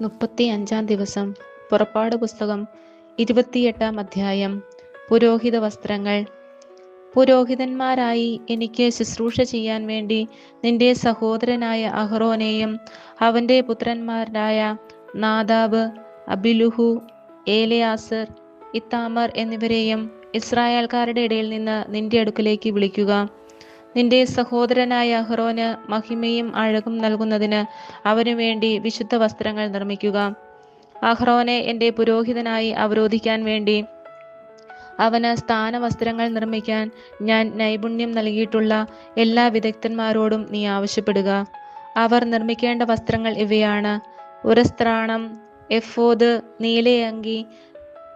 മുപ്പത്തി അഞ്ചാം ദിവസം. പുറപ്പാട് പുസ്തകം ഇരുപത്തിയെട്ടാം അധ്യായം. പുരോഹിത വസ്ത്രങ്ങൾ. പുരോഹിതന്മാരായി എനിക്ക് ശുശ്രൂഷ ചെയ്യാൻ വേണ്ടി നിന്റെ സഹോദരനായ അഹ്റോനെയും അവന്റെ പുത്രന്മാരായ നാദാബ് അബിലുഹു ഏലയാസർ ഇത്താമർ എന്നിവരെയും ഇസ്രായേൽക്കാരുടെ ഇടയിൽ നിന്ന് നിന്റെ അടുക്കലേക്ക് വിളിക്കുക. നിന്റെ സഹോദരനായ അഹ്റോന് മഹിമയും അഴകും നൽകുന്നതിന് അവനു വേണ്ടി വിശുദ്ധ വസ്ത്രങ്ങൾ നിർമ്മിക്കുക. അഹ്റോനെ എന്റെ പുരോഹിതനായി അവരോധിക്കാൻ വേണ്ടി അവന് സ്ഥാനവസ്ത്രങ്ങൾ നിർമ്മിക്കാൻ ഞാൻ നൈപുണ്യം നൽകിയിട്ടുള്ള എല്ലാ വിദഗ്ധന്മാരോടും നീ ആവശ്യപ്പെടുക. അവർ നിർമ്മിക്കേണ്ട വസ്ത്രങ്ങൾ ഇവയാണ്. ഉരസ്ത്രാണം എഫോദ് നീലയങ്കി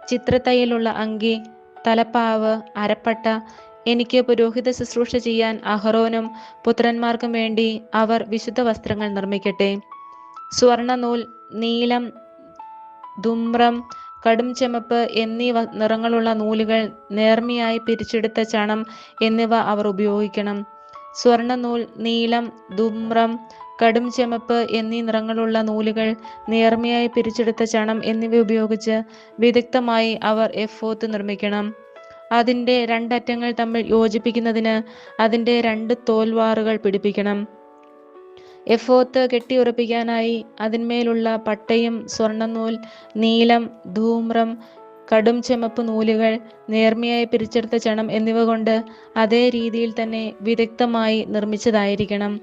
ചിത്രത്തയ്യലുള്ള അങ്കി തലപ്പാവ് അരപ്പട്ട എനിക്ക് പുരോഹിത ശുശ്രൂഷ ചെയ്യാൻ അഹറോനും പുത്രന്മാർക്കും വേണ്ടി അവർ വിശുദ്ധ വസ്ത്രങ്ങൾ നിർമ്മിക്കട്ടെ. സ്വർണനൂൽ നീലം ധുമ്രം കടും ചെമപ്പ് എന്നീ നിറങ്ങളുള്ള നൂലുകൾ നേർമ്മയായി പിരിച്ചെടുത്ത ചണം എന്നിവ അവർ ഉപയോഗിക്കണം. സ്വർണനൂൽ നീലം ധുമ്രം കടും ചെമപ്പ് എന്നീ നിറങ്ങളുള്ള നൂലുകൾ നേർമ്മയായി പിരിച്ചെടുത്ത ചണം എന്നിവ ഉപയോഗിച്ച് വിദഗ്ധമായി അവർ എഫോത്ത് നിർമ്മിക്കണം. അതിന്റെ രണ്ടറ്റങ്ങൾ തമ്മിൽ യോജിപ്പിക്കുന്നതിന് അതിന്റെ രണ്ട് തോൽവാറുകൾ പിടിപ്പിക്കണം. എഫോത്ത് കെട്ടിയുറപ്പിക്കാനായി അതിന്മേലുള്ള പട്ടയും സ്വർണനൂൽ നീലം ധൂമ്രം കടും ചെമപ്പ് നൂലുകൾ നേർമയായി പിരിച്ചെടുത്ത ചണം എന്നിവ കൊണ്ട് അതേ രീതിയിൽ തന്നെ വിദഗ്ധമായി നിർമ്മിച്ചതായിരിക്കണം.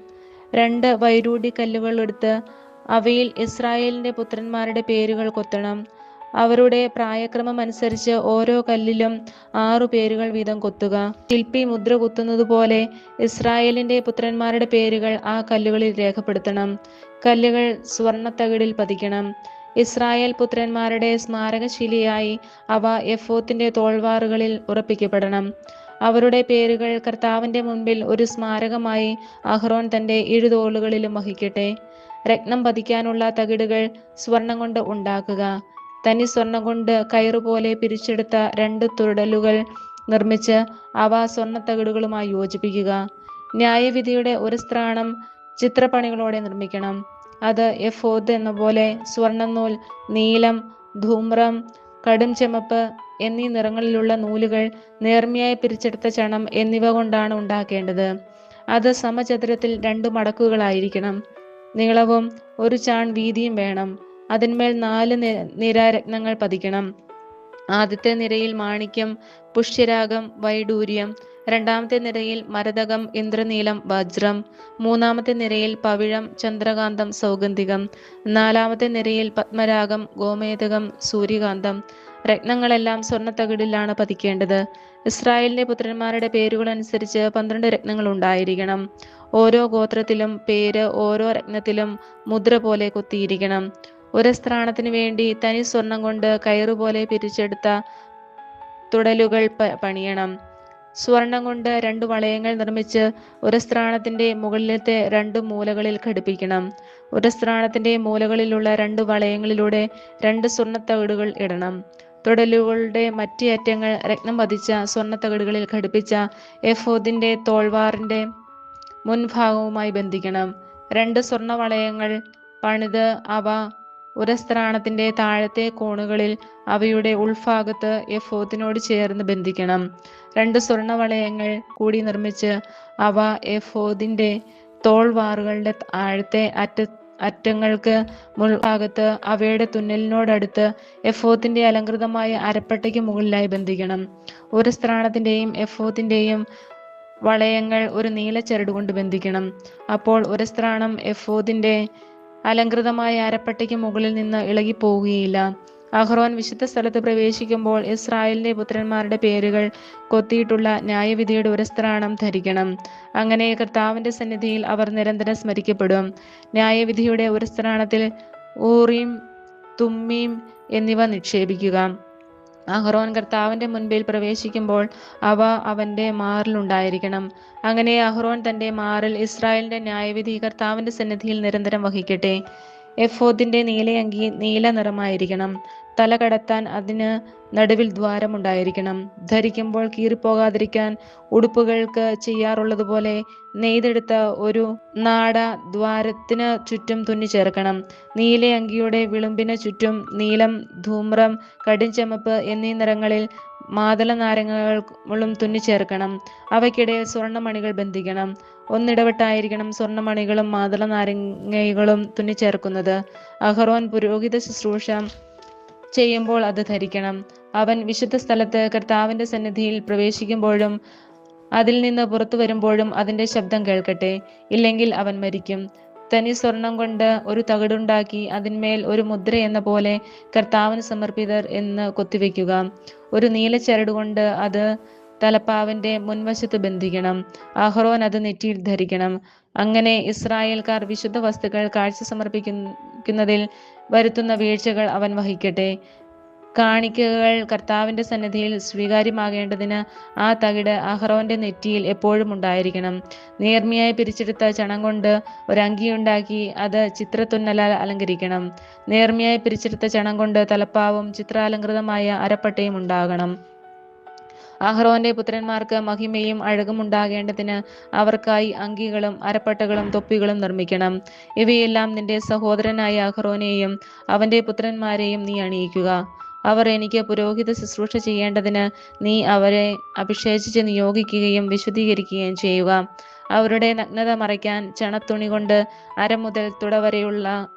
രണ്ട് വൈരൂടി കല്ലുകൾ എടുത്ത് അവയിൽ ഇസ്രായേലിന്റെ പുത്രന്മാരുടെ പേരുകൾ കൊത്തണം. അവരുടെ പ്രായക്രമം അനുസരിച്ച് ഓരോ കല്ലിലും ആറു പേരുകൾ വീതം കൊത്തുക. ശില്പി മുദ്ര കുത്തുന്നത് പോലെ ഇസ്രായേലിന്റെ പുത്രന്മാരുടെ പേരുകൾ ആ കല്ലുകളിൽ രേഖപ്പെടുത്തണം. കല്ലുകൾ സ്വർണത്തകിടിൽ പതിക്കണം. ഇസ്രായേൽ പുത്രന്മാരുടെ സ്മാരകശിലയായി അവ എഫോത്തിന്റെ തോൾവാറുകളിൽ ഉറപ്പിക്കപ്പെടണം. അവരുടെ പേരുകൾ കർത്താവിന്റെ മുൻപിൽ ഒരു സ്മാരകമായി അഹ്റോൻ തന്റെ ഇഴുതോളുകളിലും വഹിക്കട്ടെ. രക്തം പതിക്കാനുള്ള തകിടുകൾ സ്വർണം കൊണ്ട് ഉണ്ടാക്കുക. തനി സ്വർണം കൊണ്ട് കയറുപോലെ പിരിച്ചെടുത്ത രണ്ട് തുടലുകൾ നിർമ്മിച്ച് അവ സ്വർണത്തകിടുകളുമായി യോജിപ്പിക്കുക. ന്യായവിധിയുടെ ഒരു സ്ത്രാണം ചിത്രപ്പണികളോടെ നിർമ്മിക്കണം. അത് എഫോദ് എന്ന പോലെ സ്വർണനൂൽ നീലം ധൂമ്രം കടും ചെമപ്പ് എന്നീ നിറങ്ങളിലുള്ള നൂലുകൾ നേർമയായി പിരിച്ചെടുത്ത ചണം എന്നിവ കൊണ്ടാണ് ഉണ്ടാക്കേണ്ടത്. അത് സമചതുരത്തിൽ രണ്ട് മടക്കുകളായിരിക്കണം. നീളവും ഒരു ചാൺ വീതിയും വേണം. അതിന്മേൽ നാല് നിരാരത്നങ്ങൾ നിര രത്നങ്ങൾ പതിക്കണം. ആദ്യത്തെ നിരയിൽ മാണിക്യം പുഷ്യരാഗം വൈഡൂര്യം രണ്ടാമത്തെ നിരയിൽ മരതകം ഇന്ദ്രനീലം വജ്രം മൂന്നാമത്തെ നിരയിൽ പവിഴം ചന്ദ്രകാന്തം സൗഗന്ധികം നാലാമത്തെ നിരയിൽ പത്മരാഗം ഗോമേതകം സൂര്യകാന്തം. രത്നങ്ങളെല്ലാം സ്വർണത്തകിടിലാണ് പതിക്കേണ്ടത്. ഇസ്രായേലിന്റെ പുത്രന്മാരുടെ പേരുകൾ അനുസരിച്ച് പന്ത്രണ്ട് രത്നങ്ങൾ ഉണ്ടായിരിക്കണം. ഓരോ ഗോത്രത്തിലും പേര് ഓരോ രത്നത്തിലും മുദ്ര പോലെ കൊത്തിയിരിക്കണം. ഒരു സ്ത്രാണത്തിന് വേണ്ടി തനി സ്വർണം കൊണ്ട് കയറുപോലെ പിരിച്ചെടുത്ത തുടലുകൾ പണിയണം. സ്വർണം കൊണ്ട് രണ്ട് വളയങ്ങൾ നിർമ്മിച്ച് ഒരു സ്ത്രാണത്തിന്റെ മുകളിലത്തെ രണ്ട് മൂലകളിൽ ഘടിപ്പിക്കണം. ഒരു സ്ത്രാണത്തിന്റെ മൂലകളിലുള്ള രണ്ട് വളയങ്ങളിലൂടെ രണ്ട് സ്വർണത്തകിടുകൾ ഇടണം. തുടലുകളുടെ മറ്റേ അറ്റങ്ങൾ രക്തം പതിച്ച സ്വർണത്തകിടുകളിൽ ഘടിപ്പിച്ച എഫോദിന്റെ തോൾവാറിന്റെ മുൻഭാഗവുമായി ബന്ധിക്കണം. രണ്ട് സ്വർണ വളയങ്ങൾ പണിത് അവ ഉരസ്ത്രാണത്തിന്റെ താഴത്തെ കോണുകളിൽ അവയുടെ ഉൾഭാഗത്ത് എഫോത്തിനോട് ചേർന്ന് ബന്ധിക്കണം. രണ്ട് സ്വർണവളയങ്ങൾ കൂടി നിർമ്മിച്ച് അവ എഫോദിന്റെ തോൾവാറുകളുടെ താഴത്തെ അറ്റ അറ്റങ്ങൾക്ക് മുൾഭാഗത്ത് അവയുടെ തുന്നലിനോടടുത്ത് എഫോത്തിന്റെ അലങ്കൃതമായ അരപ്പട്ടയ്ക്ക് മുകളിലായി ബന്ധിക്കണം. ഒരു സ്ത്രാണത്തിന്റെയും എഫോത്തിന്റെയും വളയങ്ങൾ ഒരു നീല ചരട് കൊണ്ട് ബന്ധിക്കണം. അപ്പോൾ ഒരു സ്ത്രാണം എഫോദിന്റെ അലങ്കൃതമായ അരപ്പട്ടയ്ക്ക് മുകളിൽ നിന്ന് ഇളകിപ്പോവുകയില്ല. അഹ്റോൻ വിശുദ്ധ സ്ഥലത്ത് പ്രവേശിക്കുമ്പോൾ ഇസ്രായേലിന്റെ പുത്രന്മാരുടെ പേരുകൾ കൊത്തിയിട്ടുള്ള ന്യായവിധിയുടെ ഒരു സ്ത്രാണം ധരിക്കണം. അങ്ങനെ കർത്താവിന്റെ സന്നിധിയിൽ അവർ നിരന്തരം സ്മരിക്കപ്പെടും. ന്യായവിധിയുടെ ഒരു സ്ത്രാണത്തിൽ ഊറീം തുമ്മീം എന്നിവ നിക്ഷേപിക്കുക. അഹ്റോൻ കർത്താവിന്റെ മുൻപിൽ പ്രവേശിക്കുമ്പോൾ അവ അവന്റെ മാറിലുണ്ടായിരിക്കണം അങ്ങനെ അഹ്റോൻ തന്റെ മാറിൽ ഇസ്രായേലിന്റെ ന്യായവിധി കർത്താവിന്റെ സന്നിധിയിൽ നിരന്തരം വഹിക്കട്ടെ. എഫോദിന്റെ നീലയങ്കി നീല നിറമായിരിക്കണം. തല കടത്താൻ അതിന് നടുവിൽ ദ്വാരമുണ്ടായിരിക്കണം. ധരിക്കുമ്പോൾ കീറിപ്പോകാതിരിക്കാൻ ഉടുപ്പുകൾക്ക് ചെയ്യാറുള്ളതുപോലെ നെയ്തെടുത്ത ഒരു നാട ദ്വാരത്തിന് ചുറ്റും തുന്നിച്ചേർക്കണം നീല അങ്കിയുടെ വിളുമ്പിന് ചുറ്റും നീലം ധൂമ്രം കടുംചുമപ്പ് എന്നീ നിറങ്ങളിൽ മാതള നാരങ്ങകളും തുന്നിച്ചേർക്കണം അവയ്ക്കിടയിൽ സ്വർണമണികൾ ബന്ധിക്കണം. ഒന്നിടവിട്ടായിരിക്കണം സ്വർണമണികളും മാതള നാരങ്ങകളും തുന്നി ചേർക്കുന്നത്. അഹറോൻ പുരോഹിത ശുശ്രൂഷ ചെയ്യുമ്പോൾ അത് ധരിക്കണം. അവൻ വിശുദ്ധ സ്ഥലത്ത് കർത്താവിന്റെ സന്നിധിയിൽ പ്രവേശിക്കുമ്പോഴും അതിൽ നിന്ന് പുറത്തു വരുമ്പോഴും അതിന്റെ ശബ്ദം കേൾക്കട്ടെ. ഇല്ലെങ്കിൽ അവൻ മരിക്കും. തനി സ്വർണം കൊണ്ട് ഒരു തകിടുണ്ടാക്കി അതിന്മേൽ ഒരു മുദ്ര എന്ന പോലെ കർത്താവിന് സമർപ്പിതർ എന്ന് കൊത്തിവെക്കുക ഒരു നീല ചരട് കൊണ്ട് അത് തലപ്പാവിന്റെ മുൻവശത്ത് ബന്ധിക്കണം. അഹ്റോൻ അത് നെറ്റിയിൽ ധരിക്കണം. അങ്ങനെ ഇസ്രായേൽക്കാർ വിശുദ്ധ വസ്തുക്കൾ കാഴ്ച സമർപ്പിക്കുന്നതിൽ വരുത്തുന്ന വീഴ്ചകൾ അവൻ വഹിക്കട്ടെ. കാണിക്കകൾ കർത്താവിന്റെ സന്നിധിയിൽ സ്വീകാര്യമാകേണ്ടതിന് ആ തകിട് അഹ്റോന്റെ നെറ്റിയിൽ എപ്പോഴും ഉണ്ടായിരിക്കണം. നേർമയായി പിരിച്ചെടുത്ത ചണം കൊണ്ട് ഒരങ്കിയുണ്ടാക്കി അത് ചിത്രത്തുന്നലാൽ അലങ്കരിക്കണം. നേർമയായി പിരിച്ചെടുത്ത ചണം കൊണ്ട് തലപ്പാവും ചിത്രാലങ്കൃതമായ അരപ്പട്ടയും ഉണ്ടാകണം. അഹ്റോന്റെ പുത്രന്മാർക്ക് മഹിമയും അഴകും ഉണ്ടാകേണ്ടതിന് അവർക്കായി അങ്കികളും അരപ്പട്ടകളും തൊപ്പികളും നിർമ്മിക്കണം. ഇവയെല്ലാം നിന്റെ സഹോദരനായ അഹ്റോനെയും അവന്റെ പുത്രന്മാരെയും നീ അണിയിക്കുക. അവർ എനിക്ക് പുരോഹിത ശുശ്രൂഷ ചെയ്യേണ്ടതിന് നീ അവരെ അഭിഷേചിച്ച് നിയോഗിക്കുകയും വിശുദ്ധീകരിക്കുകയും ചെയ്യുക. അവരുടെ നഗ്നത മറയ്ക്കാൻ ചണത്തുണി കൊണ്ട് അര മുതൽ തുടവരെയുള്ള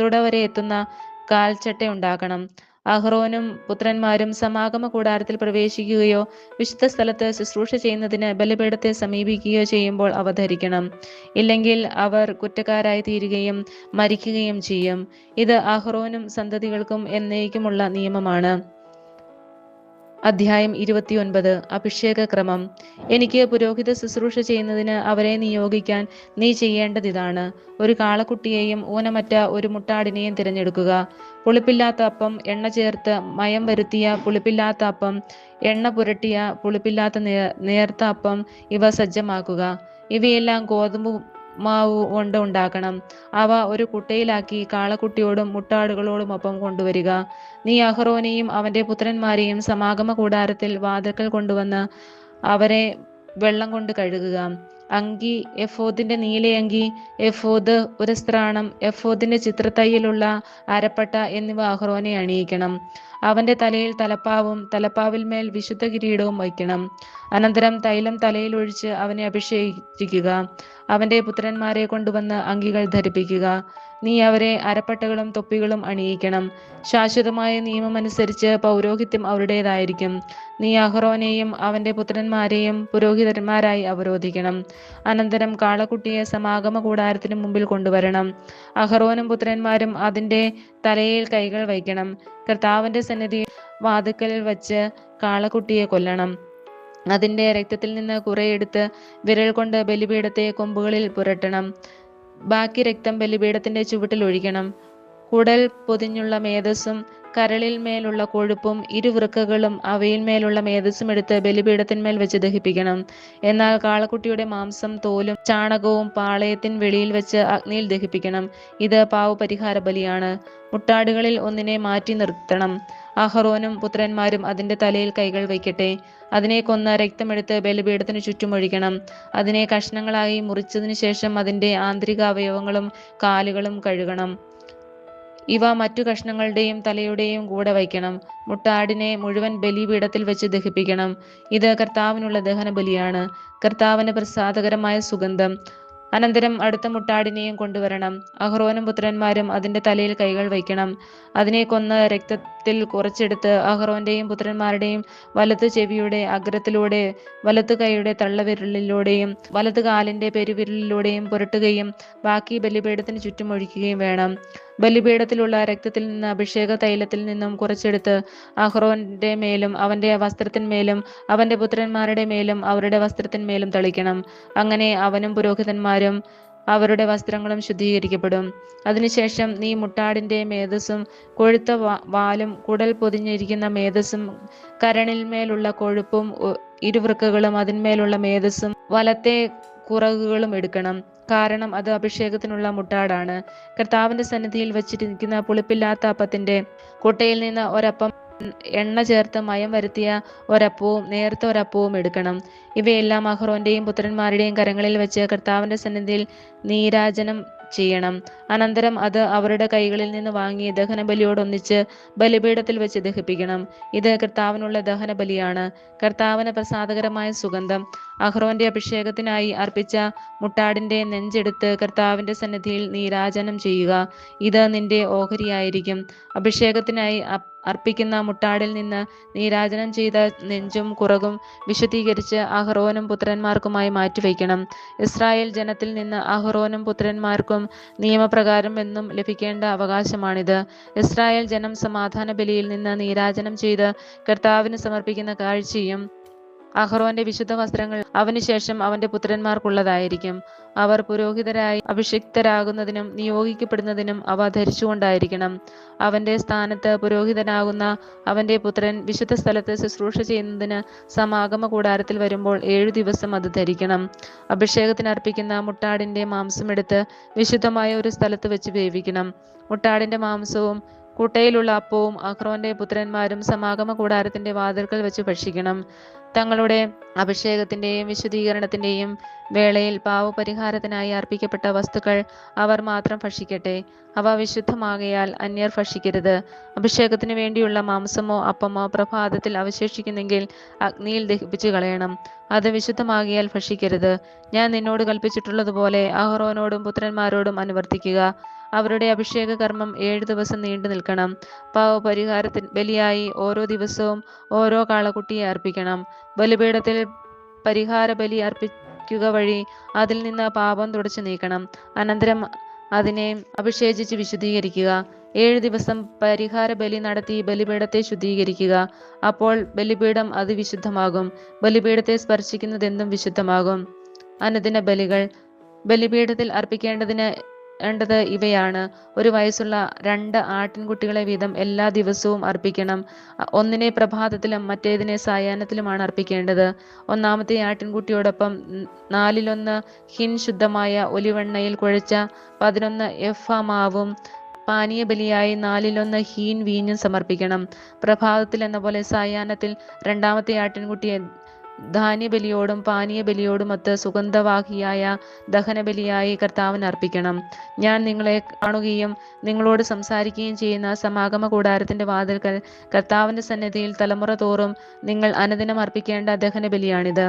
തുടവരെ എത്തുന്ന കാൽച്ചട്ട ഉണ്ടാക്കണം. അഹ്റോനും പുത്രന്മാരും സമാഗമ കൂടാരത്തിൽ പ്രവേശിക്കുകയോ വിശുദ്ധ സ്ഥലത്ത് ശുശ്രൂഷ ചെയ്യുന്നതിന് ബലിപീഠത്തെ സമീപിക്കുകയോ ചെയ്യുമ്പോൾ അവ ധരിക്കണം. ഇല്ലെങ്കിൽ അവർ കുറ്റക്കാരായി തീരുകയും മരിക്കുകയും ചെയ്യും. ഇത് അഹ്റോനും സന്തതികൾക്കും എന്നേക്കുമുള്ള നിയമമാണ്. അധ്യായം ഇരുപത്തിയൊൻപത്. അഭിഷേക ക്രമം എനിക്ക് പുരോഹിത ശുശ്രൂഷ ചെയ്യുന്നതിന് അവരെ നിയോഗിക്കാൻ നീ ചെയ്യേണ്ടത് ഇതാണ് ഒരു കാളക്കുട്ടിയെയും ഊനമറ്റ ഒരു മുട്ടാടിനെയും തിരഞ്ഞെടുക്കുക. പുളിപ്പില്ലാത്ത അപ്പം എണ്ണ ചേർത്ത് മയം വരുത്തിയ പുളിപ്പില്ലാത്ത അപ്പം എണ്ണ പുരട്ടിയ പുളിപ്പില്ലാത്ത നേർത്ത അപ്പം ഇവ സജ്ജമാക്കുക. ഇവയെല്ലാം ഗോതമ്പ് മാവ് കൊണ്ട് ഉണ്ടാക്കണം. അവ ഒരു കുട്ടയിലാക്കി കാളക്കുട്ടിയോടും മുട്ടാടുകളോടും മുട്ടാടുകളോടുമൊപ്പം കൊണ്ടുവരിക. നീ അഹ്റോനെയും അവന്റെ പുത്രന്മാരെയും സമാഗമ കൂടാരത്തിൽ വാതിൽക്കൽ കൊണ്ടുവന്ന് അവരെ വെള്ളം കൊണ്ട് കഴുകുക. അങ്കി എഫോദിന്റെ നീലയങ്കി എഫോദ് ഉരസ്ത്രാണം എഫോദിന്റെ ചിത്രത്തയ്യിലുള്ള അരപ്പട്ട എന്നിവ അഹ്റോനെ അണിയിക്കണം. അവന്റെ തലയിൽ തലപ്പാവും തലപ്പാവിൽ മേൽ വിശുദ്ധ കിരീടവും വയ്ക്കണം. അനന്തരം തൈലം തലയിൽ ഒഴിച്ച് അവനെ അഭിഷേകിക്കുക. അവന്റെ പുത്രന്മാരെ കൊണ്ടുവന്ന് അങ്കികൾ ധരിപ്പിക്കുക. നീ അവരെ അരപ്പട്ടകളും തൊപ്പികളും അണിയിക്കണം. ശാശ്വതമായ നിയമമനുസരിച്ച് പൗരോഹിത്യം അവരുടേതായിരിക്കും. നീ അഹ്റോനെയും അവന്റെ പുത്രന്മാരെയും പുരോഹിതന്മാരായി അവരോധിക്കണം. അനന്തരം കാളക്കുട്ടിയെ സമാഗമ കൂടാരത്തിന് മുമ്പിൽ കൊണ്ടുവരണം. അഹ്റോനും പുത്രന്മാരും അതിന്റെ തലയിൽ കൈകൾ വയ്ക്കണം. കർത്താവിന്റെ സന്നിധി വാതുക്കലിൽ വച്ച് കാളക്കുട്ടിയെ കൊല്ലണം. അതിന്റെ രക്തത്തിൽ നിന്ന് കുറെ എടുത്ത് വിരൽ കൊണ്ട് ബലിപീഠത്തെ കൊമ്പുകളിൽ പുരട്ടണം. ബാക്കി രക്തം ബലിപീഠത്തിന്റെ ചുവട്ടിൽ ഒഴിക്കണം. കുടൽ പൊതിഞ്ഞുള്ള മേധസ്സും കരളിൽ മേലുള്ള കൊഴുപ്പും ഇരുവൃക്കകളും അവയിൽ മേലുള്ള മേധസ്സും എടുത്ത് ബലിപീഠത്തിന്മേൽ വെച്ച് ദഹിപ്പിക്കണം. എന്നാൽ കാളക്കുട്ടിയുടെ മാംസം തോലും ചാണകവും പാളയത്തിൻ വെളിയിൽ വെച്ച് അഗ്നിയിൽ ദഹിപ്പിക്കണം. ഇത് പാവപരിഹാര ബലിയാണ്. മുട്ടാടുകളിൽ ഒന്നിനെ മാറ്റി നിർത്തണം. അഹറോനും പുത്രന്മാരും അതിന്റെ തലയിൽ കൈകൾ വയ്ക്കട്ടെ. അതിനെ കൊന്ന രക്തമെടുത്ത് ബലിപീഠത്തിന് ചുറ്റുമൊഴിക്കണം അതിനെ കഷ്ണങ്ങളായി മുറിച്ചതിനു ശേഷം അതിന്റെ ആന്തരിക അവയവങ്ങളും കാലുകളും കഴുകണം. ഇവ മറ്റു കഷ്ണങ്ങളുടെയും തലയുടെയും കൂടെ വയ്ക്കണം. മുട്ടാടിനെ മുഴുവൻ ബലിപീഠത്തിൽ വെച്ച് ദഹിപ്പിക്കണം. ഇത് കർത്താവിനുള്ള ദഹന ബലിയാണ് കർത്താവിന് പ്രസാദകരമായ സുഗന്ധം. അനന്തരം അടുത്ത മുട്ടാടിനെയും കൊണ്ടുവരണം. അഹ്റോനും പുത്രന്മാരും അതിന്റെ തലയിൽ കൈകൾ വയ്ക്കണം. അതിനെ കൊന്ന് രക്തത്തിൽ കുറച്ചെടുത്ത് അഹ്റോന്റെയും പുത്രന്മാരുടെയും വലത്ത് ചെവിയുടെ അഗ്രത്തിലൂടെ വലത്ത് കൈയുടെ തള്ളവിരലിലൂടെയും വലത്ത് കാലിന്റെ പെരുവിരലിലൂടെയും പുരട്ടുകയും ബാക്കി ബലിപീഠത്തിന് ചുറ്റും ഒഴിക്കുകയും വേണം. ബലിപീഠത്തിലുള്ള രക്തത്തിൽ നിന്ന് അഭിഷേക തൈലത്തിൽ നിന്നും കുറച്ചെടുത്ത് അഹ്റോന്റെ മേലും അവന്റെ വസ്ത്രത്തിന്മേലും അവന്റെ പുത്രന്മാരുടെ മേലും അവരുടെ വസ്ത്രത്തിന്മേലും തളിക്കണം. അങ്ങനെ അവനും പുരോഹിതന്മാരും അവരുടെ വസ്ത്രങ്ങളും ശുദ്ധീകരിക്കപ്പെടും. അതിനുശേഷം നീ മുട്ടാടിന്റെ മേധസ്സും കൊഴുത്ത വാലും കുടൽ പൊതിഞ്ഞിരിക്കുന്ന മേധസ്സും കരണിന്മേലുള്ള കൊഴുപ്പും ഇരുവൃക്കകളും അതിന്മേലുള്ള മേധസ്സും വലത്തെ കുറകുകളും എടുക്കണം. കാരണം അത് അഭിഷേകത്തിനുള്ള മുട്ടാടാണ്. കർത്താവിന്റെ സന്നിധിയിൽ വെച്ചിരിക്കുന്ന പുളിപ്പില്ലാത്ത അപ്പത്തിന്റെ കുട്ടയിൽ നിന്ന് ഒരപ്പം എണ്ണ ചേർത്ത് മയം വരുത്തിയ ഒരപ്പവും നേർത്ത ഒരപ്പവും എടുക്കണം. ഇവയെല്ലാം അഹ്റോന്റെയും പുത്രന്മാരുടെയും കരങ്ങളിൽ വെച്ച് കർത്താവിന്റെ സന്നിധിയിൽ നീരാജനം ചെയ്യണം. അനന്തരം അത് അവരുടെ കൈകളിൽ നിന്ന് വാങ്ങി ദഹനബലിയോടൊന്നിച്ച് ബലിപീഠത്തിൽ വെച്ച് ദഹിപ്പിക്കണം. ഇത് കർത്താവിനുള്ള ദഹനബലിയാണ്. കർത്താവിന് പ്രസാദകരമായ സുഗന്ധം. അഹ്റോന്റെ അഭിഷേകത്തിനായി അർപ്പിച്ച മുട്ടാടിന്റെ നെഞ്ചെടുത്ത് കർത്താവിന്റെ സന്നിധിയിൽ നീരാജനം ചെയ്യുക. ഇത് നിന്റെ ഓഹരിയായിരിക്കും. അഭിഷേകത്തിനായി അർപ്പിക്കുന്ന മുട്ടാടിൽ നിന്ന് നീരാജനം ചെയ്ത നെഞ്ചും കുറകും വിശദീകരിച്ച് അഹ്റോനും പുത്രന്മാർക്കുമായി മാറ്റിവെക്കണം ഇസ്രായേൽ ജനത്തിൽ നിന്ന് അഹ്റോനും പുത്രന്മാർക്കും നിയമപ്രകാരം എന്നും ലഭിക്കേണ്ട അവകാശമാണിത്. ഇസ്രായേൽ ജനം സമാധാന ബലിയിൽ നിന്ന് നീരാജനം ചെയ്ത് കർത്താവിന് സമർപ്പിക്കുന്ന കാഴ്ചയും അഹ്റോന്റെ വിശുദ്ധ വസ്ത്രങ്ങൾ അവനുശേഷം അവന്റെ പുത്രന്മാർക്കുള്ളതായിരിക്കും. അവർ പുരോഹിതരായി അഭിഷിക്തരാകുന്നതിനും നിയോഗിക്കപ്പെടുന്നതിനും അവ ധരിച്ചുകൊണ്ടായിരിക്കണം. അവന്റെ സ്ഥാനത്ത് പുരോഹിതനാകുന്ന അവന്റെ പുത്രൻ വിശുദ്ധ സ്ഥലത്ത് ശുശ്രൂഷ ചെയ്യുന്നതിന് സമാഗമ കൂടാരത്തിൽ വരുമ്പോൾ ഏഴു ദിവസം അത് ധരിക്കണം. അഭിഷേകത്തിന് അർപ്പിക്കുന്ന മുട്ടാടിന്റെ മാംസമെടുത്ത് വിശുദ്ധമായ ഒരു സ്ഥലത്ത് വെച്ച് വേവിക്കണം. മുട്ടാടിന്റെ മാംസവും കുട്ടയിലുള്ള അപ്പവും അക്രോന്റെ പുത്രന്മാരും സമാഗമ കൂടാരത്തിന്റെ വാതിൽക്കൽ വെച്ച് ഭക്ഷിക്കണം. തങ്ങളുടെ അഭിഷേകത്തിന്റെയും വിശുദ്ധീകരണത്തിന്റെയും വേളയിൽ പാവപരിഹാരത്തിനായി അർപ്പിക്കപ്പെട്ട വസ്തുക്കൾ അവർ മാത്രം ഭക്ഷിക്കട്ടെ. അവ വിശുദ്ധമാകയാൽ അന്യർ ഭക്ഷിക്കരുത്. അഭിഷേകത്തിന് വേണ്ടിയുള്ള മാംസമോ അപ്പമോ പ്രഭാതത്തിൽ അവശേഷിക്കുന്നെങ്കിൽ അഗ്നിയിൽ ദഹിപ്പിച്ചു കളയണം. അത് വിശുദ്ധമാകിയാൽ ഭക്ഷിക്കരുത്. ഞാൻ നിന്നോട് കൽപ്പിച്ചിട്ടുള്ളതുപോലെ അഹ്റോനോടും പുത്രന്മാരോടും അനുവർത്തിക്കുക. അവരുടെ അഭിഷേക കർമ്മം ഏഴ് ദിവസം നീണ്ടു നിൽക്കണം. പാവപരിഹാരത്തിന് ബലിയായി ഓരോ ദിവസവും ഓരോ കാളക്കുട്ടിയെ അർപ്പിക്കണം. ബലിപീഠത്തിൽ പരിഹാര ബലി അർപ്പിക്കുക വഴി അതിൽ നിന്ന് പാപം തുടച്ചു നീക്കണം. അനന്തരം അതിനെ അഭിഷേചിച്ച് വിശുദ്ധീകരിക്കുക. ഏഴ് ദിവസം പരിഹാര ബലി നടത്തി ബലിപീഠത്തെ ശുദ്ധീകരിക്കുക. അപ്പോൾ ബലിപീഠം അത് വിശുദ്ധമാകും ബലിപീഠത്തെ സ്പർശിക്കുന്നതെന്തും വിശുദ്ധമാകും. അനുദിന ബലികൾ ബലിപീഠത്തിൽ അർപ്പിക്കേണ്ടതിന് വേണ്ടത് ഇവയാണ്. ഒരു വയസ്സുള്ള രണ്ട് ആട്ടിൻകുട്ടികളെ വീതം എല്ലാ ദിവസവും അർപ്പിക്കണം. ഒന്നിനെ പ്രഭാതത്തിലും മറ്റേതിനെ സായാഹ്നത്തിലുമാണ് അർപ്പിക്കേണ്ടത്. ഒന്നാമത്തെ ആട്ടിൻകുട്ടിയോടൊപ്പം നാലിലൊന്ന് ഹിൻ ശുദ്ധമായ ഒലിവെണ്ണയിൽ കുഴച്ച പതിനൊന്ന് എഫ മാവും പാനീയ ബലിയായി നാലിലൊന്ന് ഹീൻ വീഞ്ഞും സമർപ്പിക്കണം. പ്രഭാതത്തിൽ എന്ന പോലെ സായാഹ്നത്തിൽ രണ്ടാമത്തെ ആട്ടിൻകുട്ടിയെ ധാന്യബലിയോടും പാനീയബലിയോടും ഒത്ത് സുഗന്ധവാഹിയായ ദഹനബലിയായി കർത്താവിന് അർപ്പിക്കണം. ഞാൻ നിങ്ങളെ കാണുകയും നിങ്ങളോട് സംസാരിക്കുകയും ചെയ്യുന്ന സമാഗമ കൂടാരത്തിന്റെ വാതിൽക്കൽ കർത്താവിന്റെ സന്നിധിയിൽ തലമുറ തോറും നിങ്ങൾ അനുദിനം അർപ്പിക്കേണ്ട ദഹനബലിയാണിത്.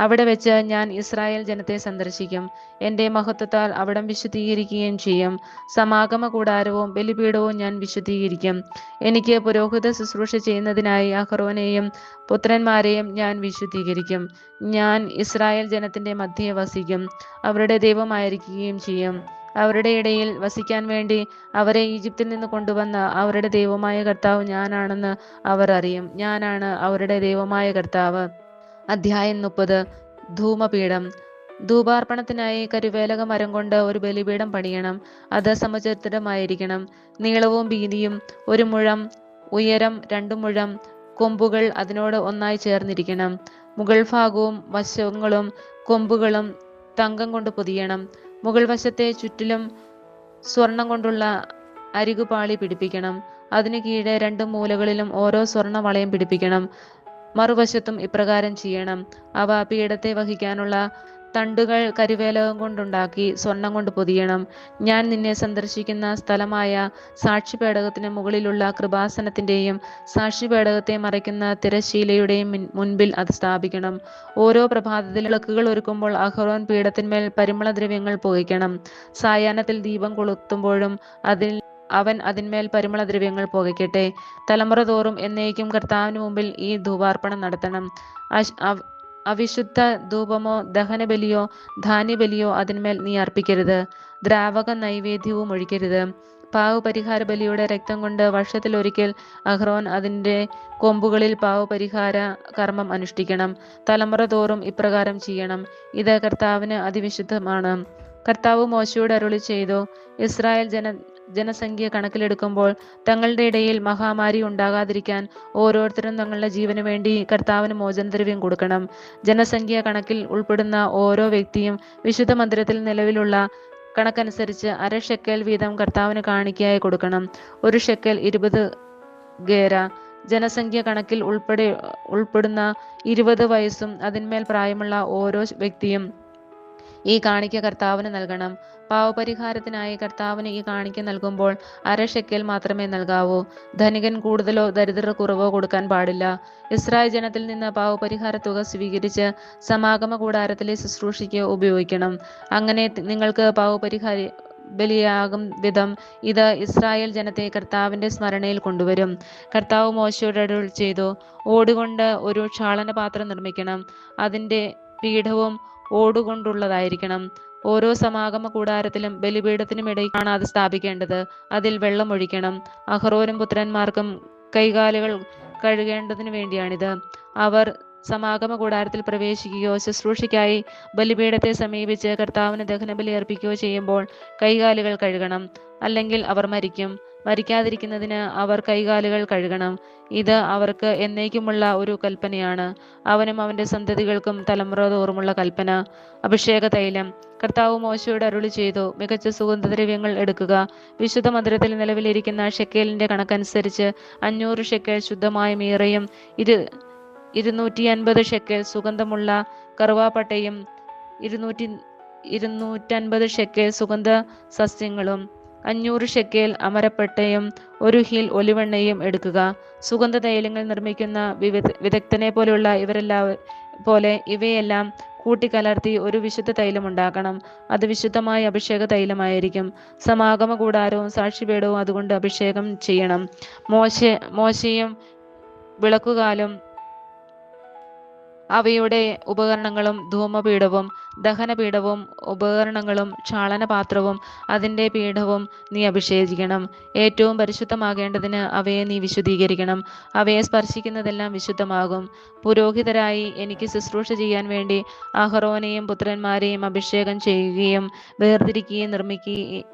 അവിടെ വെച്ച് ഞാൻ ഇസ്രായേൽ ജനത്തെ സന്ദർശിക്കും. എന്റെ മഹത്വത്താൽ അവിടം വിശുദ്ധീകരിക്കുകയും ചെയ്യും. സമാഗമ കൂടാരവും ബലിപീഠവും ഞാൻ വിശുദ്ധീകരിക്കും. എനിക്ക് പുരോഹിത ശുശ്രൂഷ ചെയ്യുന്നതിനായി അഹ്റോനെയും പുത്രന്മാരെയും ഞാൻ വിശുദ്ധീകരിക്കും. ഞാൻ ഇസ്രായേൽ ജനത്തിന്റെ മധ്യേ വസിക്കും. അവരുടെ ദൈവമായിരിക്കുകയും ചെയ്യും. അവരുടെ ഇടയിൽ വസിക്കാൻ വേണ്ടി അവരെ ഈജിപ്തിൽ നിന്ന് കൊണ്ടുവന്ന അവരുടെ ദൈവമായ കർത്താവ് ഞാനാണെന്ന് അവർ അറിയും. ഞാനാണ് അവരുടെ ദൈവമായ കർത്താവ്. അധ്യായം മുപ്പത്. ധൂമപീഠം. ധൂപാർപ്പണത്തിനായി കരുവേലക മരം കൊണ്ട് ഒരു ബലിപീഠം പണിയണം. അത് സമചതുരമായിരിക്കണം നീളവും വീതിയും ഒരു മുഴം ഉയരം രണ്ടു മുഴം കൊമ്പുകൾ അതിനോട് ഒന്നായി ചേർന്നിരിക്കണം. മുകൾ ഭാഗവും വശങ്ങളും കൊമ്പുകളും തങ്കം കൊണ്ട് പൊതിയണം. മുകൾ വശത്തെ ചുറ്റിലും സ്വർണം കൊണ്ടുള്ള അരികുപാളി പിടിപ്പിക്കണം. അതിനു കീഴെ രണ്ട് മൂലകളിലും ഓരോ സ്വർണ വളയം പിടിപ്പിക്കണം. മറുവശത്തും ഇപ്രകാരം ചെയ്യണം. അവ പീഠത്തെ വഹിക്കാനുള്ള തണ്ടുകൾ കരുവേലകം കൊണ്ടുണ്ടാക്കി സ്വർണം കൊണ്ട് പൊതിയണം. ഞാൻ നിന്നെ സന്ദർശിക്കുന്ന സ്ഥലമായ സാക്ഷിപേടകത്തിന് മുകളിലുള്ള കൃപാസനത്തിന്റെയും സാക്ഷിപേടകത്തെ മറയ്ക്കുന്ന തിരശീലയുടെയും മുൻപിൽ അത് സ്ഥാപിക്കണം. ഓരോ പ്രഭാതത്തിൽ വിളക്കുകൾ ഒരുക്കുമ്പോൾ അഹ്റോൻ പീഠത്തിന്മേൽ പരിമള ദ്രവ്യങ്ങൾ പുകയ്ക്കണം. സായാഹ്നത്തിൽ ദീപം കൊളുത്തുമ്പോഴും അതിൽ അവൻ അതിന്മേൽ പരിമളദ്രവ്യങ്ങൾ പുകയ്ക്കട്ടെ. തലമുറ തോറും എന്നേക്കും കർത്താവിന് മുമ്പിൽ ഈ ധൂപാർപ്പണം നടത്തണം. അവിശുദ്ധ ധൂപമോ ദഹനബലിയോ ധാന്യബലിയോ അതിന്മേൽ നീ അർപ്പിക്കരുത്. ദ്രാവക നൈവേദ്യവും ഒഴിക്കരുത്. പാവപരിഹാര ബലിയുടെ രക്തം കൊണ്ട് വർഷത്തിൽ ഒരിക്കൽ അഹ്റോൻ അതിന്റെ കൊമ്പുകളിൽ പാവപരിഹാര കർമ്മം അനുഷ്ഠിക്കണം. തലമുറ തോറും ഇപ്രകാരം ചെയ്യണം. ഇത് കർത്താവിന് അതിവിശുദ്ധമാണ്. കർത്താവ് മോശയോട് അരുളി ചെയ്തു ഇസ്രായേൽ ജന ജനസംഖ്യ കണക്കിലെടുക്കുമ്പോൾ തങ്ങളുടെ ഇടയിൽ മഹാമാരി ഉണ്ടാകാതിരിക്കാൻ ഓരോരുത്തരും തങ്ങളുടെ ജീവന് വേണ്ടി കർത്താവിന് മോചനദ്രവ്യം കൊടുക്കണം. ജനസംഖ്യ കണക്കിൽ ഉൾപ്പെടുന്ന ഓരോ വ്യക്തിയും വിശുദ്ധ മന്ദിരത്തിൽ നിലവിലുള്ള കണക്കനുസരിച്ച് അര ഷെക്കൽ വീതം കർത്താവിന് കാണിക്കയായി കൊടുക്കണം. ഒരു ഷെക്കൽ ഇരുപത് ഗേര. ജനസംഖ്യ കണക്കിൽ ഉൾപ്പെടെ ഉൾപ്പെടുന്ന ഇരുപത് വയസ്സും അതിന്മേൽ പ്രായമുള്ള ഓരോ വ്യക്തിയും ഈ കാണിക്ക കർത്താവിന് നൽകണം. പാവപരിഹാരത്തിനായി കർത്താവിന് ഈ കാണിക്ക നൽകുമ്പോൾ അര ഷെക്കൽ മാത്രമേ നൽകാവൂ. ധനികൻ കൂടുതലോ ദരിദ്രർ കുറവോ കൊടുക്കാൻ പാടില്ല. ഇസ്രായേൽ ജനത്തിൽ നിന്ന് പാവപരിഹാര തുക സ്വീകരിച്ച് സമാഗമ കൂടാരത്തിലെ ശുശ്രൂഷയ്ക്ക് ഉപയോഗിക്കണം. അങ്ങനെ നിങ്ങൾക്ക് പാവപരിഹാര ബലിയാകും വിധം ഇത് ഇസ്രായേൽ ജനത്തെ കർത്താവിന്റെ സ്മരണയിൽ കൊണ്ടുവരും. കർത്താവ് മോശയുടെ ചെയ്തു. ഓടുകൊണ്ട് ഒരു ക്ഷാളന പാത്രം നിർമ്മിക്കണം. അതിന്റെ പീഠവും ഓടുകൊണ്ടുള്ളതായിരിക്കണം. ഓരോ സമാഗമ കൂടാരത്തിലും ബലിപീഠത്തിനും ഇടയ്ക്കാണ് അത് സ്ഥാപിക്കേണ്ടത്. അതിൽ വെള്ളം ഒഴിക്കണം. അഹ്റോരും പുത്രന്മാർക്കും കൈകാലുകൾ കഴുകേണ്ടതിനു വേണ്ടിയാണിത്. അവർ സമാഗമ കൂടാരത്തിൽ പ്രവേശിക്കുകയോ ശുശ്രൂഷയ്ക്കായി ബലിപീഠത്തെ സമീപിച്ച് കർത്താവിന് ദഹനബലി അർപ്പിക്കുകയോ ചെയ്യുമ്പോൾ കൈകാലുകൾ കഴുകണം. അല്ലെങ്കിൽ അവർ മരിക്കും. മരിക്കാതിരിക്കുന്നതിന് അവർ കൈകാലുകൾ കഴുകണം. ഇത് അവർക്ക് എന്നേക്കുമുള്ള ഒരു കൽപ്പനയാണ്. അവനും അവന്റെ സന്തതികൾക്കും തലമുറ തോറുമുള്ള കൽപ്പന. അഭിഷേക തൈലം. കർത്താവ് മോശയോട് അരുളി ചെയ്തു മികച്ച സുഗന്ധദ്രവ്യങ്ങൾ എടുക്കുക. വിശുദ്ധ മന്ദിരത്തിൽ നിലവിലിരിക്കുന്ന ഷെക്കേലിന്റെ കണക്കനുസരിച്ച് അഞ്ഞൂറ് ഷെക്കേൽ ശുദ്ധമായ മീറയും ഇരു ഇരുന്നൂറ്റി അൻപത് ഷെക്കേൽ സുഗന്ധമുള്ള കറുവാപ്പട്ടയും ഇരുന്നൂറ്റി ഇരുന്നൂറ്റൻപത് ഷെക്കേൽ സുഗന്ധ സസ്യങ്ങളും അഞ്ഞൂറ് ഷെക്കേൽ അമരപ്പട്ടയും ഒരു ഹിൽ ഒലിവെണ്ണയും എടുക്കുക. സുഗന്ധ തൈലങ്ങൾ നിർമ്മിക്കുന്ന വിദഗ്ധനെ പോലെയുള്ള ഇവരെല്ലാം പോലെ ഇവയെല്ലാം കൂട്ടിക്കലർത്തി ഒരു വിശുദ്ധ തൈലം ഉണ്ടാക്കണം. അത് വിശുദ്ധമായ അഭിഷേക തൈലമായിരിക്കും. സമാഗമ കൂടാരവും സാക്ഷിപീഠവും അതുകൊണ്ട് അഭിഷേകം ചെയ്യണം. മോശ മോശയും വിളക്കുകാലും അവയുടെ ഉപകരണങ്ങളും ധൂമപീഠവും ദഹനപീഠവും ഉപകരണങ്ങളും ക്ഷാളനപാത്രവും അതിന്റെ പീഠവും നീ അഭിഷേചിക്കണം ഏറ്റവും പരിശുദ്ധമാകേണ്ടതിന് അവയെ നീ വിശുദ്ധീകരിക്കണം. അവയെ സ്പർശിക്കുന്നതെല്ലാം വിശുദ്ധമാകും. പുരോഹിതരായി എനിക്ക് ശുശ്രൂഷ ചെയ്യാൻ വേണ്ടി അഹറോനെയും പുത്രന്മാരെയും അഭിഷേകം ചെയ്യുകയും വേർതിരിക്കുകയും നിർമ്മിക്കുകയും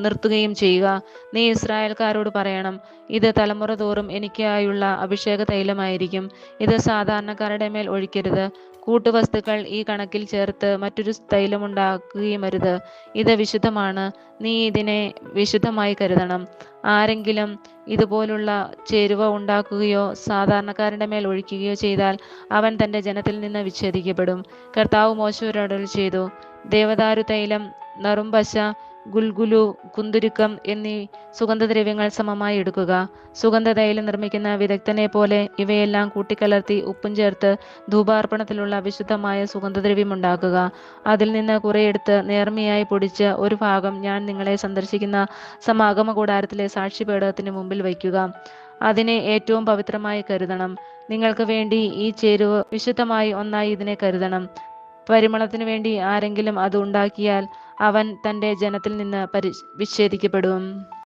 നിർത്തുകയും ചെയ്യുക. നീ ഇസ്രായേൽക്കാരോട് പറയണം ഇത് തലമുറ തോറും എനിക്കായുള്ള അഭിഷേക തൈലമായിരിക്കും ഇത് സാധാരണക്കാരുടെ മേൽ ഒഴിക്കരുത് കൂട്ടുവസ്തുക്കൾ ഈ കണക്കിൽ ചേർത്ത് മറ്റൊരു തൈലം ഉണ്ടാക്കുകയും അരുത്. ഇത് വിശുദ്ധമാണ്. നീ ഇതിനെ വിശുദ്ധമായി കരുതണം. ആരെങ്കിലും ഇതുപോലുള്ള ചേരുവ ഉണ്ടാക്കുകയോ സാധാരണക്കാരന്റെ മേൽ ഒഴിക്കുകയോ ചെയ്താൽ അവൻ തന്റെ ജനത്തിൽ നിന്ന് വിച്ഛേദിക്കപ്പെടും. കർത്താവ് മോശവരോടൽ ചെയ്തു. ദേവദാരു തൈലം നറുംപശ ഗുൽഗുലു കുന്തുരുക്കം എന്നീ സുഗന്ധദ്രവ്യങ്ങൾ സമമായി എടുക്കുക. സുഗന്ധതൈലം നിർമ്മിക്കുന്ന വിദഗ്ധനെ പോലെ ഇവയെല്ലാം കൂട്ടിക്കലർത്തി ഉപ്പും ചേർത്ത് ധൂപാർപ്പണത്തിലുള്ള വിശുദ്ധമായ സുഗന്ധദ്രവ്യം ഉണ്ടാക്കുക അതിൽ നിന്ന് കുറെയെടുത്ത് നേർമയായി പൊടിച്ച് ഒരു ഭാഗം ഞാൻ നിങ്ങളെ സന്ദർശിക്കുന്ന സമാഗമ കൂടാരത്തിലെ സാക്ഷിപീഠത്തിന് മുമ്പിൽ വയ്ക്കുക. അതിനെ ഏറ്റവും പവിത്രമായി കരുതണം. നിങ്ങൾക്ക് വേണ്ടി ഈ ചേരുവ് വിശുദ്ധമായി ഒന്നായി ഇതിനെ കരുതണം. പരിമളത്തിനു വേണ്ടി ആരെങ്കിലും അത് ഉണ്ടാക്കിയാൽ അവൻ തന്റെ ജനത്തിൽ നിന്ന് പരി വിച്ഛേദിക്കപ്പെടും.